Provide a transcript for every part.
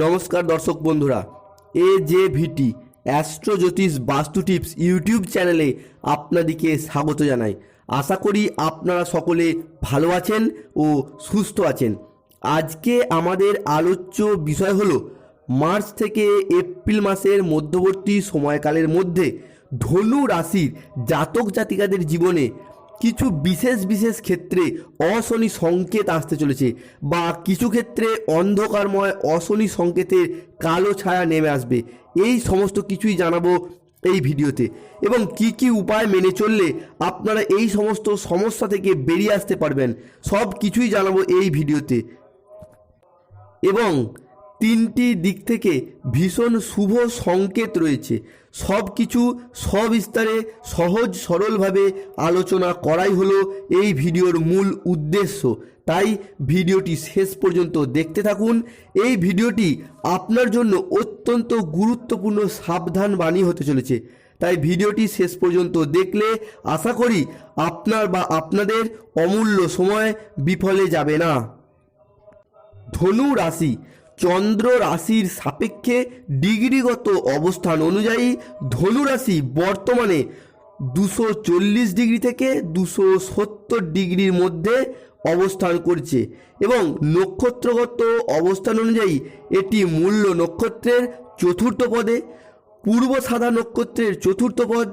নমস্কার দর্শক বন্ধুরা, এ জে ভিটি অ্যাস্ট্রো জ্যোতিষ বাস্তু টিপস ইউটিউব চ্যানেলে আপনাদেরকে স্বাগত জানাই। আশা করি আপনারা সকলে ভালো আছেন ও সুস্থ আছেন। আজকে আমাদের আলোচ্য বিষয় হলো, মার্চ থেকে এপ্রিল মাসের মধ্যবর্তী সময়কালের মধ্যে ধনু রাশির জাতক জাতিকাদের জীবনে কিছু বিশেষ বিশেষ ক্ষেত্রে অশনি সংকেত আসতে চলেছে বা কিছু ক্ষেত্রে অন্ধকারময় অশনি সংকেতের কালো ছায়া নেমে আসবে। এই সমস্ত কিছুই জানাব এই ভিডিওতে। এবং কি কি উপায় মেনে চললে আপনারা এই সমস্ত সমস্যা থেকে বেরিয়ে আসতে পারবেন, সব কিছুই জানাব এই ভিডিওতে। এবং তিনটি দিক থেকে ভীষণ শুভ সংকেত রয়েছে। সব কিছু সবিস্তারে, সহজ সরলভাবে আলোচনা করাই হলো এই ভিডিওর মূল উদ্দেশ্য। তাই ভিডিওটি শেষ পর্যন্ত দেখতে থাকুন। এই ভিডিওটি আপনার জন্য অত্যন্ত গুরুত্বপূর্ণ সাবধান বাণী হতে চলেছে। তাই ভিডিওটি শেষ পর্যন্ত দেখলে আশা করি আপনার বা আপনাদের অমূল্য সময় বিফলে যাবে না। ধনু রাশি চন্দ্র রাশির সাপেক্ষে ডিগ্রিগত অবস্থান অনুযায়ী ধনু রাশি বর্তমানে দুশো চল্লিশ ডিগ্রি থেকে দুশো সত্তর ডিগ্রির মধ্যে অবস্থান করছে এবং নক্ষত্রগত অবস্থান অনুযায়ী এটি মূল্য নক্ষত্রের চতুর্থ পদে, পূর্ব সাদা নক্ষত্রের চতুর্থ পদ,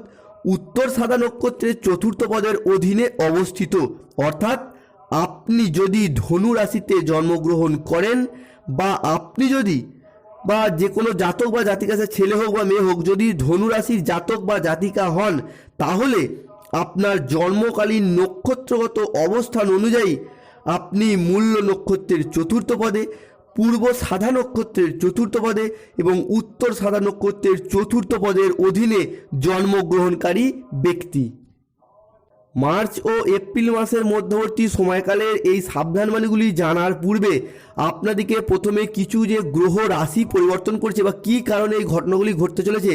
উত্তর সাদা নক্ষত্রের চতুর্থ পদের অধীনে অবস্থিত। অর্থাৎ আপনি যদি ধনু রাশিতে জন্মগ্রহণ করেন বা আপনি যদি বা যে কোনো জাতক বা জাতিকাসের ছেলে হোক বা মেয়ে হোক, যদি ধনুরাশির জাতক বা জাতিকা হন, তাহলে আপনার জন্মকালীন নক্ষত্রগত অবস্থান অনুযায়ী আপনি মূল্য নক্ষত্রের চতুর্থ পদে, পূর্ব সাদা নক্ষত্রের চতুর্থ পদে এবং উত্তর সাদা নক্ষত্রের চতুর্থ পদের অধীনে জন্মগ্রহণকারী ব্যক্তি। মার্চ ও এপ্রিল মাসের মধ্যবর্তী সময়কালের এই সাবধানবাণীগুলি জানার পূর্বে আপনাদেরকে প্রথমে কিছু যে গ্রহ রাশি পরিবর্তন করছে বা কী কারণে এই ঘটনাগুলি ঘটতে চলেছে,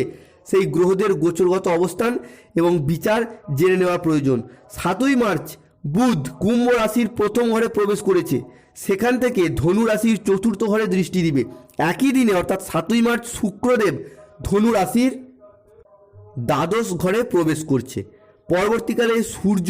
সেই গ্রহদের গোচরগত অবস্থান এবং বিচার জেনে নেওয়া প্রয়োজন। সাতই মার্চ, বুধ কুম্ভ রাশির প্রথম ঘরে প্রবেশ করেছে। সেখান থেকে ধনু রাশির চতুর্থ ঘরে দৃষ্টি দিবে। একই দিনে, অর্থাৎ সাতই মার্চ, শুক্রদেব ধনু রাশির দ্বাদশ ঘরে প্রবেশ করছে। পরবর্তীকালে সূর্য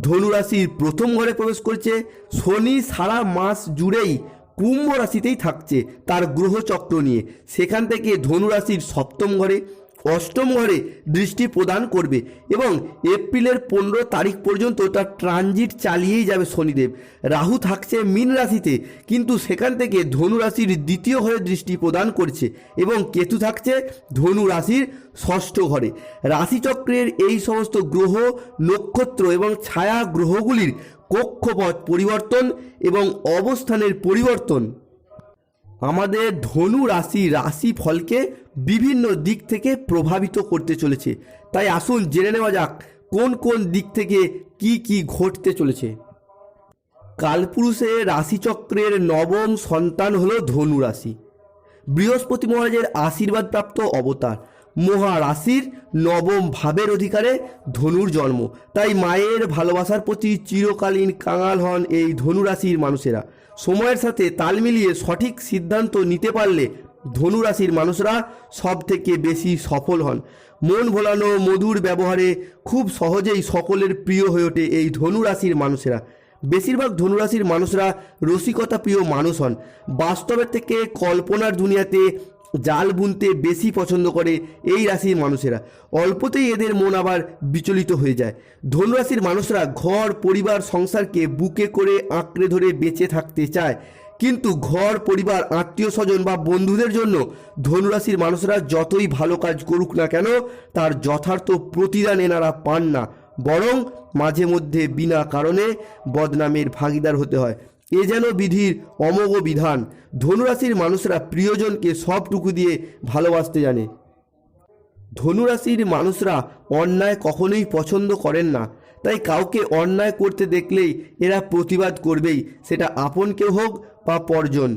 ধনুরাশির প্রথম ঘরে প্রবেশ করছে। শনি সারা মাস জুড়েই কুম্ভ রাশিতেই থাকছে তার গ্রহচক্র নিয়ে। সেখান থেকে ধনুরাশির সপ্তম ঘরে অষ্টম ঘরে দৃষ্টি প্রদান করবে এবং এপ্রিলের পনেরো তারিখ পর্যন্ত তার ট্রানজিট চালিয়েই যাবে শনিদেব। রাহু থাকছে মীন রাশিতে, কিন্তু সেখান থেকে ধনু রাশির দ্বিতীয় ঘরে দৃষ্টি প্রদান করছে এবং কেতু থাকছে ধনু রাশির ষষ্ঠ ঘরে। রাশিচক্রের এই সমস্ত গ্রহ, নক্ষত্র এবং ছায়া গ্রহগুলির কক্ষপথ পরিবর্তন এবং অবস্থানের পরিবর্তন আমাদের ধনু রাশি রাশি ফলকে বিভিন্ন দিক থেকে প্রভাবিত করতে চলেছে। তাই আসুন জেনে নেওয়া যাক, কোন কোন দিক থেকে কি কি ঘটতে চলেছে। কালপুরুষের রাশিচক্রের নবম সন্তান হলো ধনু রাশি। বৃহস্পতি মহারাজের আশীর্বাদপ্রাপ্ত অবতার। মহারাশির নবম ভাবের অধিকারে ধনুর জন্ম। তাই মায়ের ভালোবাসার প্রতি চিরকালীন কাঙাল হন এই ধনুরাশির মানুষেরা। সময়ের সাথে তাল মিলিয়ে সঠিক সিদ্ধান্ত নিতে পারলে ধনুরাশির মানুষরা সব থেকে বেশি সফল হন। মন ভোলানো, মধুর ব্যবহারে খুব সহজেই সকলের প্রিয় হয়ে ওঠে এই ধনুরাশির মানুষেরা। বেশিরভাগ ধনুরাশির মানুষরা রসিকতা প্রিয় মানুষ হন। বাস্তবের থেকে কল্পনার দুনিয়াতে জাল বুনতে বেশি পছন্দ করে এই রাশির মানুষেরা। অল্পতেই এদের মন আবার বিচলিত হয়ে যায়। ধনুরাশির মানুষরা ঘর, পরিবার, সংসারকে বুকে করে আঁকড়ে ধরে বেঁচে থাকতে চায়। কিন্তু ঘর, পরিবার, আত্মীয় স্বজন বা বন্ধুদের জন্য ধনুরাশির মানুষরা যতই ভালো কাজ করুক না কেন, তার যথার্থ প্রতিদান এনারা পান না। বরং মাঝে মধ্যে বিনা কারণে বদনামের ভাগিদার হতে হয়। এ যেন বিধির অমোঘ বিধান। ধনুরাশির মানুষরা প্রিয়জনকে সবটুকু দিয়ে ভালোবাসতে জানে। ধনুরাশির মানুষরা অন্যায় কখনোই পছন্দ করেন না। তাই কাউকে অন্যায় করতে দেখলেই এরা প্রতিবাদ করবেই। সেটা আপন কেউ হোক বা পরজন।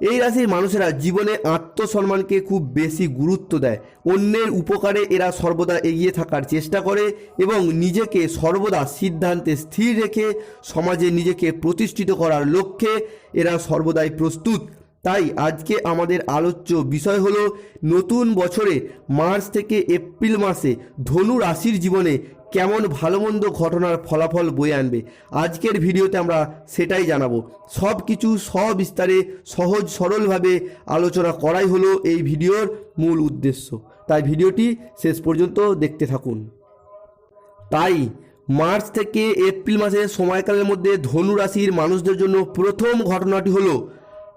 এই রাশির মানুষেরা জীবনে আত্মসম্মানকে খুব বেশি গুরুত্ব দেয়। অন্যের উপকারে এরা সর্বদা এগিয়ে থাকার চেষ্টা করে এবং নিজেকে সর্বদা সিদ্ধান্তে স্থির রেখে সমাজে নিজেকে প্রতিষ্ঠিত করার লক্ষ্যে এরা সর্বদাই প্রস্তুত। তাই আজকে আমাদের আলোচ্য বিষয় হলো, নতুন বছরে মার্চ থেকে এপ্রিল মাসে ধনু রাশির জীবনে কেমন ভালো মন্দ ঘটনার ফলাফল বয়ে আনবে। আজকের ভিডিওতে আমরা সেটাই জানাব। সব কিছু সবিস্তারে, সহজ সরলভাবে আলোচনা করাই হলো এই ভিডিওর মূল উদ্দেশ্য। তাই ভিডিওটি শেষ পর্যন্ত দেখতে থাকুন। তাই মার্চ থেকে এপ্রিল মাসের সময়কালের মধ্যে ধনু রাশির মানুষদের জন্য প্রথম ঘটনাটি হলো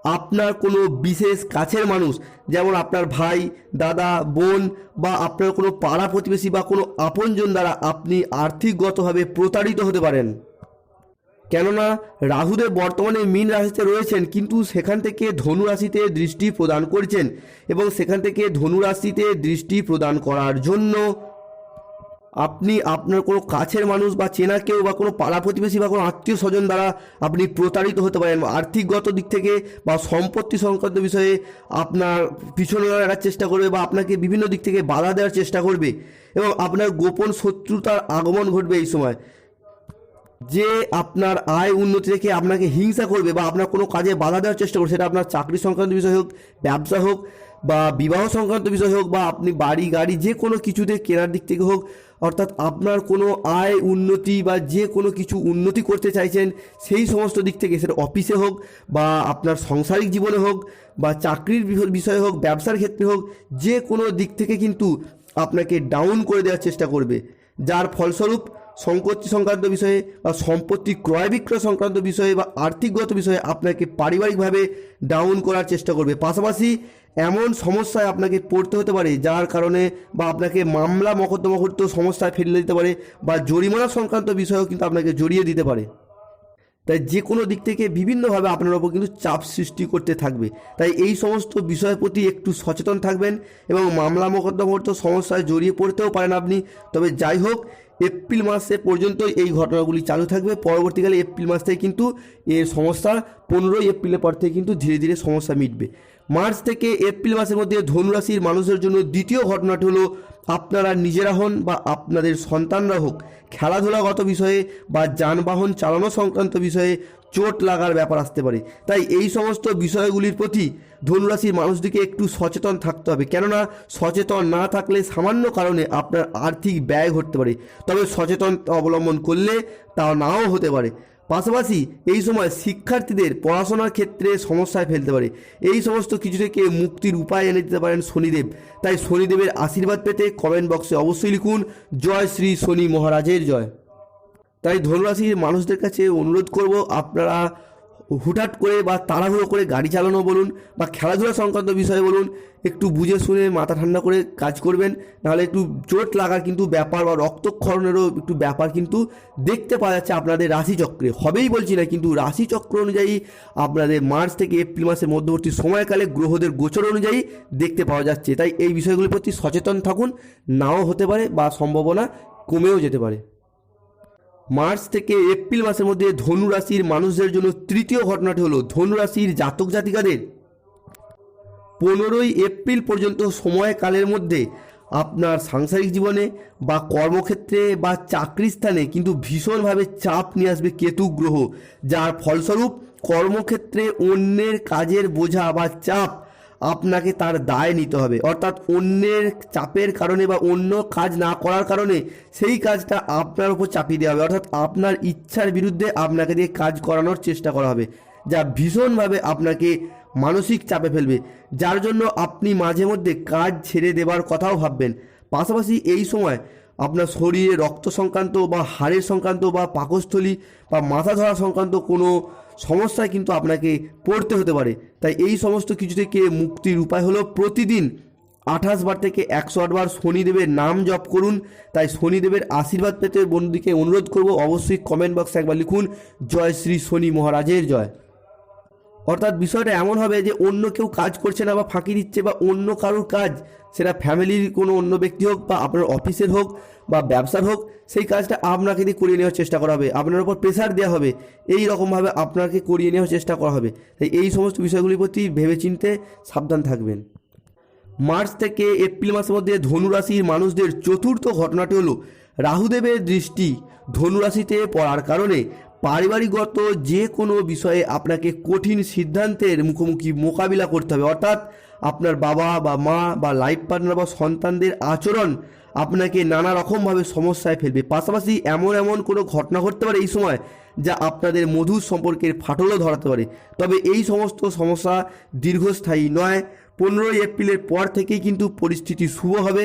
আপনার কোনো বিশেষ কাছের মানুষ, যেমন আপনার ভাই, দাদা, বোন বা আপনার কোনো পাড়া প্রতিবেশী বা কোনো আপনজন দ্বারা আপনি আর্থিকগতভাবে প্রতারিত হতে পারেন। কেননা রাহুদেব বর্তমানে মীন রাশিতে রয়েছেন, কিন্তু সেখান থেকে ধনু রাশিতে দৃষ্টি প্রদান করছেন এবং সেখান থেকে ধনু রাশিতে দৃষ্টি প্রদান করার জন্য আপনি আপনার কোনো কাছের মানুষ বা চেনা কেউ বা কোনো পাড়া প্রতিবেশী বা কোনো আত্মীয় স্বজন দ্বারা আপনি প্রতারিত হতে পারেন আর্থিকগত দিক থেকে বা সম্পত্তি সংক্রান্ত বিষয়ে আপনার পিছনে লাগার চেষ্টা করবে বা আপনাকে বিভিন্ন দিক থেকে বাধা দেওয়ার চেষ্টা করবে এবং আপনার গোপন শত্রুতার আগমন ঘটবে এই সময়। যে আপনার আয় উন্নতি রেখে আপনাকে হিংসা করবে বা আপনার কোনো কাজে বাধা দেওয়ার চেষ্টা করবে, সেটা আপনার চাকরি সংক্রান্ত বিষয় হোক, ব্যবসা হোক বা বিবাহ সংক্রান্ত বিষয় হোক বা আপনি বাড়ি, গাড়ি যে কোনো কিছুতে কেনার দিক থেকে হোক, অর্থাৎ আপনার কোনো আয় উন্নতি বা যে কোনো কিছু উন্নতি করতে চাইছেন, সেই সমস্ত দিক থেকে সেটা অফিসে হোক বা আপনার সাংসারিক জীবনে হোক বা চাকরির বিষয়ে হোক, ব্যবসার ক্ষেত্রে হোক, যে কোনো দিক থেকে কিন্তু আপনাকে ডাউন করে দেওয়ার চেষ্টা করবে। যার ফলস্বরূপ সম্পত্তি সংক্রান্ত বিষয়ে বা সম্পত্তি ক্রয় বিক্রয় সংক্রান্ত বিষয়ে বা আর্থিকগত বিষয়ে আপনাকে পারিবারিকভাবে ডাউন করার চেষ্টা করবে। পাশাপাশি এমন সমস্যায় আপনাকে পড়তে হতে পারে, যার কারণে বা আপনাকে মামলা মকদ্দমা করতেও সমস্যায় ফেলে দিতে পারে বা জরিমানা সংক্রান্ত বিষয়েও কিন্তু আপনাকে জড়িয়ে দিতে পারে। তাই যে কোনো দিক থেকে বিভিন্নভাবে আপনার ওপর কিন্তু চাপ সৃষ্টি করতে থাকবে। তাই এই সমস্ত বিষয়ের প্রতি একটু সচেতন থাকবেন এবং মামলা মোকদ্দমার্থ সমস্যায় জড়িয়ে পড়তেও পারেন আপনি। তবে যাই হোক এপ্রিল মাসে পর্যন্ত এই ঘটনাগুলি চালু থাকবে। পরবর্তীকালে এপ্রিল মাস থেকে কিন্তু এর সমস্যা, পনেরোই এপ্রিলের পর থেকে কিন্তু ধীরে ধীরে সমস্যা মিটবে। মার্চ থেকে এপ্রিল মাসের মধ্যে ধনুরাশির মানুষের জন্য দ্বিতীয় ঘটনাটি হলো, আপনারা নিজেরা হন বা আপনাদের সন্তানরা হোক, খেলাধুলাগত বিষয়ে বা যানবাহন চালানো সংক্রান্ত বিষয়ে চোট লাগার ব্যাপার আসতে পারে। তাই এই সমস্ত বিষয়গুলির প্রতি ধনুরাশির মানুষদিকে একটু সচেতন থাকতে হবে। কেননা সচেতন না থাকলে সামান্য কারণে আপনার আর্থিক ব্যয় ঘটতে পারে। তবে সচেতন অবলম্বন করলে তা নাও হতে পারে। পাশাপাশি এই সময় শিক্ষার্থীদের পড়াশোনার ক্ষেত্রে সমস্যায় ফেলতে পারে। এই সমস্ত কিছু থেকে মুক্তির উপায় এনে দিতে পারেন শনিদেব। তাই শনিদেবের আশীর্বাদ পেতে কমেন্ট বক্সে অবশ্যই লিখুন, জয় শ্রী শনি মহারাজের জয়। তাই ধনুরাশির মানুষদের কাছে অনুরোধ করব আপনারা হুটহাট করে বা তাড়াহুড়ো করে গাড়ি চালানো বলুন বা খেলাধুলা সংক্রান্ত বিষয়ে বলুন, একটু বুঝে শুনে মাথা ঠান্ডা করে কাজ করবেন, নাহলে একটু চোট লাগার কিন্তু ব্যাপার বা রক্তক্ষরণেরও একটু ব্যাপার কিন্তু দেখতে পাওয়া যাচ্ছে আপনাদের রাশিচক্রে। হবেই বলছি না, কিন্তু রাশিচক্র অনুযায়ী আপনাদের মার্চ থেকে এপ্রিল মাসের মধ্যবর্তী সময়কালে গ্রহদের গোচর অনুযায়ী দেখতে পাওয়া যাচ্ছে। তাই এই বিষয়গুলির প্রতি সচেতন থাকুন, নাও হতে পারে বা সম্ভাবনা কমেও যেতে পারে। মার্চ থেকে এপ্রিল মাসের মধ্যে ধনু রাশির মানুষদের জন্য তৃতীয় ঘটনাটি হলো ধনু রাশির জাতক জাতিকাদের। পনেরোই এপ্রিল পর্যন্ত সময়কালের মধ্যে আপনার সাংসারিক জীবনে বা কর্মক্ষেত্রে বা চাকরি স্থানে কিন্তু ভীষণভাবে চাপ নিয়ে আসবে কেতু গ্রহ, যার ফলস্বরূপ কর্মক্ষেত্রে অন্যের কাজের বোঝা বা চাপ আপনাকে তার দায় নিতে হবে। অর্থাৎ অন্যের চাপের কারণে বা অন্য কাজ না করার কারণে সেই কাজটা আপনার উপর চাপিয়ে দেওয়া হবে। অর্থাৎ আপনার ইচ্ছার বিরুদ্ধে আপনাকে দিয়ে কাজ করানোর চেষ্টা করা হবে, যা ভীষণভাবে আপনাকে মানসিক চাপে ফেলবে। যার জন্য আপনি মাঝে মধ্যে কাজ ছেড়ে দেবার কথাও ভাববেন। পাশাপাশি এই সময় আপনার শরীরে রক্ত সংক্রান্ত বা হাড়ের সংক্রান্ত বা পাকস্থলী বা মাথা ধরা সংক্রান্ত কোনো সমস্যায় কিন্তু আপনাকে পড়তে হতে পারে। তাই এই সমস্ত কিছু থেকে মুক্তির উপায় হলো প্রতিদিন আঠাশ বার থেকে একশো আটবার শনিদেবের নাম জপ করুন। তাই শনিদেবের আশীর্বাদ পেতে বন্ধুদিকে অনুরোধ করব, অবশ্যই কমেন্ট বক্সে একবার লিখুন, জয় শ্রী শনি মহারাজের জয়। অর্থাৎ বিষয়টা এমন হবে যে অন্য কেউ কাজ করছে না বা ফাঁকি দিচ্ছে বা অন্য কারোর কাজ সেটা ফ্যামিলির কোনো অন্য ব্যক্তি হোক বা আপনার অফিসের হোক বা ব্যবসার হোক, সেই কাজটা আপনাকে দিয়ে করিয়ে নেওয়ার চেষ্টা করা হবে। আপনার উপর প্রেশার দেওয়া হবে। এই রকমভাবে আপনাকে করিয়ে নেওয়ার চেষ্টা করা হবে। তাই এই সমস্ত বিষয়গুলির প্রতি ভেবেচিন্তে সাবধান থাকবেন। মার্চ থেকে এপ্রিল মাসের মধ্যে ধনুরাশির মানুষদের চতুর্থ ঘটনাটি হলো রাহুদেবের দৃষ্টি। ধনুরাশিতে পড়ার কারণে পারিবারিকগত যে কোনো বিষয়ে আপনাকে কঠিন সিদ্ধান্তের মুখোমুখি মোকাবিলা করতে হবে। অর্থাৎ আপনার বাবা বা মা বা লাইফ পার্টনার বা সন্তানদের আচরণ আপনাকে নানা রকমভাবে সমস্যায় ফেলবে। পাশাপাশি এমন এমন কোনো ঘটনা ঘটতে পারে এই সময় যা আপনাদের মধুর সম্পর্কের ফাটলও ধরাতে পারে। তবে এই সমস্ত সমস্যা দীর্ঘস্থায়ী নয়। পনেরোই এপ্রিলের পর থেকেই কিন্তু পরিস্থিতি শুভ হবে।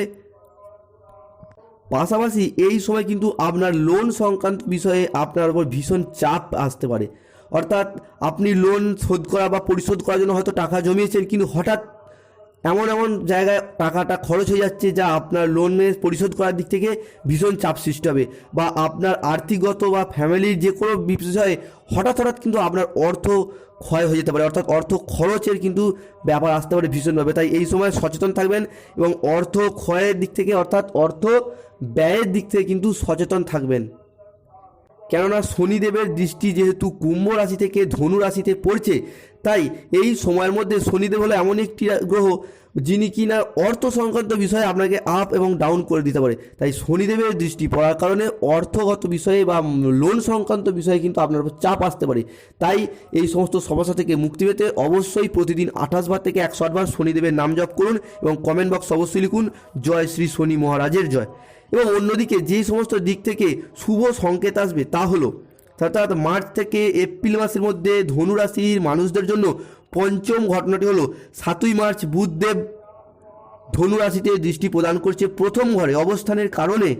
পাশাপাশি এই সময় কিন্তু আপনার লোন সংক্রান্ত বিষয়ে আপনার উপর ভীষণ চাপ আসতে পারে। অর্থাৎ আপনি লোন শোধ করা বা পরিশোধ করার জন্য হয়তো টাকা জমিয়েছেন, কিন্তু হঠাৎ এমন এমন জায়গায় টাকাটা খরচ হয়ে যাচ্ছে যা আপনার লোনের পরিশোধ করার দিক থেকে ভীষণ চাপ সৃষ্টি হবে বা আপনার আর্থিকগত বা ফ্যামিলির যে কোনো বিষয়ে হঠাৎ হঠাৎ কিন্তু আপনার অর্থ ক্ষয় হয়ে যেতে পারে, অর্থাৎ অর্থ খরচের কিন্তু ব্যাপার আসতে পারে ভীষণভাবে। তাই এই সময় সচেতন থাকবেন এবং অর্থ ক্ষয়ের দিক থেকে, অর্থাৎ অর্থ ব্যয়ের দিক থেকে কিন্তু সচেতন থাকবেন। কেননা শনিদেবের দৃষ্টি যেহেতু কুম্ভ রাশি থেকে ধনু রাশিতে পড়ছে তাই এই সময়ের মধ্যে শনিদেব হলো এমন একটি গ্রহ যিনি কিনা অর্থ সংক্রান্ত বিষয়ে আপনাকে আপ এবং ডাউন করে দিতে পারে। তাই শনিদেবের দৃষ্টি পড়ার কারণে অর্থগত বিষয়ে বা লোন সংক্রান্ত বিষয়ে কিন্তু আপনার উপর চাপ আসতে পারে। তাই এই সমস্ত সমস্যা থেকে মুক্তি পেতে অবশ্যই প্রতিদিন আঠাশ বার থেকে একশো আটবার শনিদেবের নাম জপ করুন এবং কমেন্ট বক্স অবশ্যই লিখুন, জয় শ্রী শনি মহারাজের জয়। এবং অন্যদিকে যেই সমস্ত দিক থেকে শুভ সংকেত আসবে তা হলো অর্থাৎ মার্চ থেকে এপ্রিল মাসের মধ্যে ধনুরাশির মানুষদের জন্য পঞ্চম ঘটনাটি হলো সাতই মার্চ বুধদেব ধনুরাশিতে দৃষ্টি প্রদান করছে প্রথম ঘরে। অবস্থানের কারণে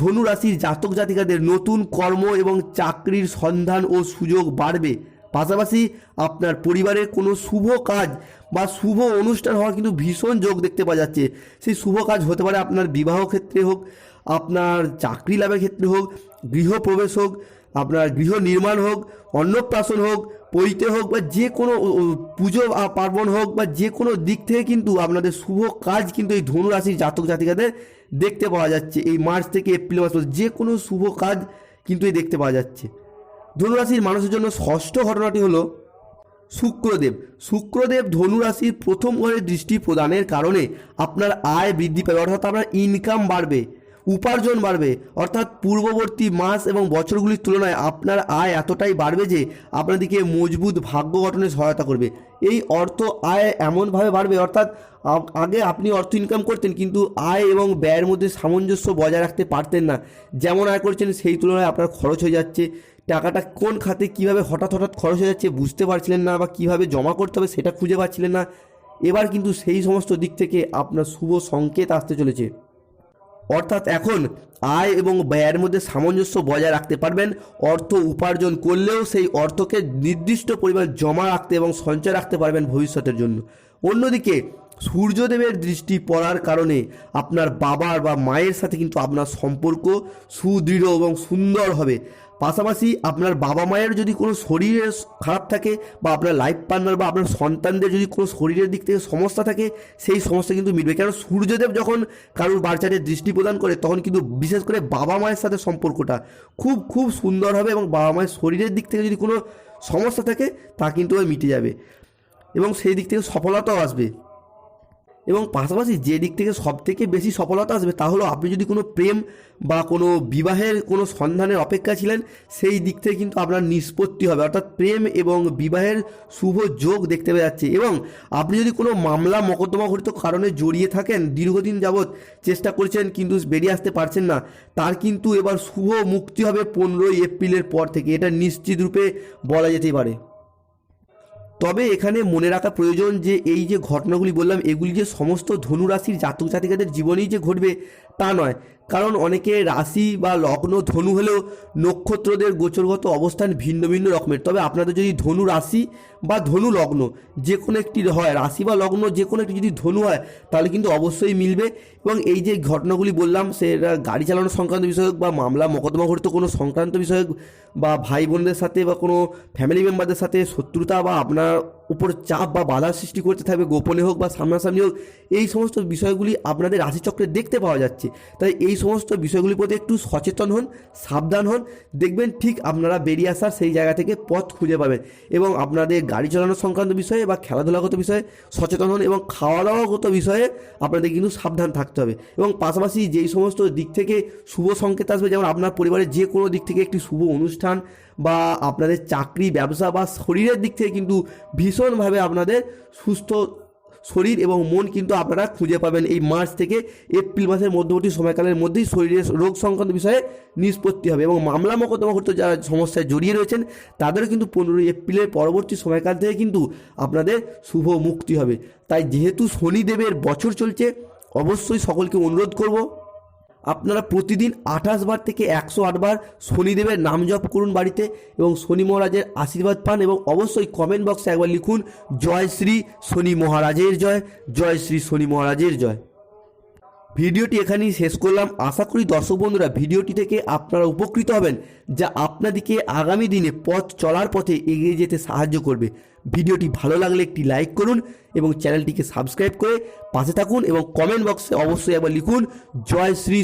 ধনু রাশির জাতক জাতিকাদের নতুন কর্ম এবং চাকরির সন্ধান ও সুযোগ বাড়বে। পাশাপাশি আপনার পরিবারের কোনো শুভ কাজ বা শুভ অনুষ্ঠান হওয়ার কিন্তু ভীষণ যোগ দেখতে পাওয়া যাচ্ছে। সেই শুভ কাজ হতে পারে আপনার বিবাহ ক্ষেত্রে হোক, আপনার চাকরি লাভের ক্ষেত্রে হোক গৃহপ্রবেশ হোক আপনার গৃহ নির্মাণ হোক, অন্নপ্রাশন হোক, পৈতে হোক বা যে কোনো পুজো পার্বণ হোক বা যে কোনো দিক থেকে কিন্তু আপনাদের শুভ কাজ কিন্তু এই ধনুরাশির জাতক জাতিকাদের দেখতে পাওয়া যাচ্ছে। এই মার্চ থেকে এপ্রিল মাস যে কোনো শুভ কাজ কিন্তু এই দেখতে পাওয়া যাচ্ছে। ধনুরাশির মানুষের জন্য ষষ্ঠ ঘটনাটি হলো শুক্রদেব। শুক্রদেব ধনুরাশির প্রথম ঘরে দৃষ্টি প্রদানের কারণে আপনার আয় বৃদ্ধি পাবে, অর্থাৎ আপনার ইনকাম বাড়বে। উপার্জন বাড়বে। অর্থাৎ পূর্ববর্তী মাস এবং বছরগুলির তুলনায় আপনার আয় এতটাই বাড়বে যে আপনাদেরকে মজবুত ভাগ্য গঠনে সহায়তা করবে। এই অর্থ আয় এমনভাবে বাড়বে, অর্থাৎ আগে আপনি অর্থ ইনকাম করতেন কিন্তু আয় এবং ব্যয়ের মধ্যে সামঞ্জস্য বজায় রাখতে পারতেন না। যেমন আয় করছেন সেই তুলনায় আপনার খরচ হয়ে যাচ্ছে। টাকাটা কোন খাতে কীভাবে হঠাৎ হঠাৎ খরচ হয়ে যাচ্ছে বুঝতে পারছিলেন না বা কীভাবে জমা করতে হবে সেটা খুঁজে পাচ্ছিলেন না। এবার কিন্তু সেই সমস্ত দিক থেকে আপনার শুভ সংকেত আসতে চলেছে। অর্থাৎ এখন আয় এবং ব্যয়ের মধ্যে সামঞ্জস্য বজায় রাখতে পারবেন। অর্থ উপার্জন করলেও সেই অর্থকে নির্দিষ্ট পরিমাণ জমা রাখতে এবং সঞ্চয় রাখতে পারবেন ভবিষ্যতের জন্য। অন্যদিকে সূর্যদেবের দৃষ্টি পড়ার কারণে আপনার বাবার বা মায়ের সাথে কিন্তু আপনার সম্পর্ক সুদৃঢ় এবং সুন্দর হবে। পাশাপাশি আপনার বাবা মায়ের যদি কোনো শরীরের খারাপ থাকে বা আপনার লাইফ পার্টনার বা আপনার সন্তানদের যদি কোনো শরীরের দিক থেকে সমস্যা থাকে, সেই সমস্যা কিন্তু মিটবে। কারণ সূর্যদেব যখন কারোর বাচ্চাদের দৃষ্টি প্রদান করে, তখন কিন্তু বিশেষ করে বাবা মায়ের সাথে সম্পর্কটা খুব খুব সুন্দর হবে এবং বাবা মায়ের শরীরের দিক থেকে যদি কোনো সমস্যা থাকে, তা কিন্তু মিটে যাবে। এবং সেই দিক থেকে সফলতাও আসবে। এবং পাশাপাশি যে দিক থেকে সবথেকে বেশি সফলতা আসবে তা হলো আপনি যদি কোনো প্রেম বা কোনো বিবাহের কোনো সন্ধানের অপেক্ষা ছিলেন, সেই দিক থেকে কিন্তু আপনার নিষ্পত্তি হবে। অর্থাৎ প্রেম এবং বিবাহের শুভ যোগ দেখতে পাওয়া যাচ্ছে এবং আপনি যদি কোনো মামলা, মকদ্দমা ঘটিত কারণে জড়িয়ে থাকেন, দীর্ঘদিন যাবৎ চেষ্টা করছেন কিন্তু বেরিয়ে আসতে পারছেন না, তার কিন্তু এবার শুভ মুক্তি হবে পনেরোই এপ্রিলের পর থেকে। এটা নিশ্চিত রূপে বলা যেতেই পারে। তবে এখানে মনে রাখা প্রয়োজন যে এই যে ঘটনাগুলি বললাম, এগুলি যে সমস্ত ধনুরাশির জাতক জাতিকাদের জীবনেই যে ঘটবে তা নয়। কারণ অনেকে রাশি বা লগ্ন ধনু হলেও নক্ষত্রদের গোচরগত অবস্থান ভিন্ন ভিন্ন রকমের। তবে আপনাদের যদি ধনু রাশি বা ধনু লগ্ন যে কোনো একটি হয়, রাশি বা লগ্ন যে কোনো একটি যদি ধনু হয়, তাহলে কিন্তু অবশ্যই মিলবে। এবং এই যে ঘটনাগুলি বললাম, সেটা গাড়ি চালানো সংক্রান্ত বিষয় হোক বা মামলা মকদ্দমা ঘটিত কোনো সংক্রান্ত বিষয় হোক বা ভাই বোনদের সাথে বা কোনো ফ্যামিলি মেম্বারদের সাথে শত্রুতা বা আপনার উপর চাপ বা বাধার সৃষ্টি করতে থাকবে, গোপনে হোক বা সামনাসামনি হোক, এই সমস্ত বিষয়গুলি আপনাদের রাশিচক্রে দেখতে পাওয়া যাচ্ছে। তাই এই সমস্ত বিষয়গুলির প্রতি একটু সচেতন হন, সাবধান হন, দেখবেন ঠিক আপনারা বেরিয়ে আসার সেই জায়গা থেকে পথ খুঁজে পাবেন এবং আপনাদের গাড়ি চালানো সংক্রান্ত বিষয়ে বা খেলাধুলাগত বিষয়ে সচেতন হন এবং খাওয়া দাওয়াগত বিষয়ে আপনাদের কিন্তু সাবধান থাকতে হবে। এবং পাশাপাশি যেই সমস্ত দিক থেকে শুভ সংকেত আসবে, যেমন আপনার পরিবারের যে কোনো দিক থেকে একটি শুভ অনুষ্ঠান বা আপনাদের চাকরি, ব্যবসা বা শরীরের দিক থেকে কিন্তু ভীষণভাবে আপনাদের সুস্থ শরীর এবং মন কিন্তু আপনারা খুঁজে পাবেন এই মার্চ থেকে এপ্রিল মাসের মধ্যবর্তী সময়কালের মধ্যেই শরীরের রোগ সংক্রান্ত বিষয়ে নিষ্পত্তি হবে এবং মামলা মোকদ্দমা করতে যারা সমস্যায় জড়িয়ে রয়েছেন, তাদেরও কিন্তু পনেরোই এপ্রিলের পরবর্তী সময়কাল থেকে কিন্তু আপনাদের শুভ মুক্তি হবে। তাই যেহেতু শনিদেবের বছর চলছে, অবশ্যই সকলকে অনুরোধ করব আপনারা প্রতিদিন আঠাশ বার থেকে একশো বার শনিদেবের নাম জপ করুন বাড়িতে এবং শনি মহারাজের আশীর্বাদ পান এবং অবশ্যই কমেন্ট বক্সে একবার লিখুন, জয় শ্রী শনি মহারাজের জয় জয় শ্রী শনি মহারাজের জয়। ভিডিওটি এখানেই শেষ করলাম। আশা করি দর্শক বন্ধুরা ভিডিওটি থেকে আপনারা উপকৃত হবেন, যা আপনাদেরকে আগামী দিনে পথ চলার পথে এগিয়ে যেতে সাহায্য করবে। ভিডিওটি ভালো লাগলে একটি লাইক করুন এবং চ্যানেলটিকে সাবস্ক্রাইব করে পাশে থাকুন এবং কমেন্ট বক্সে অবশ্যই একবার লিখুন, জয় শ্রী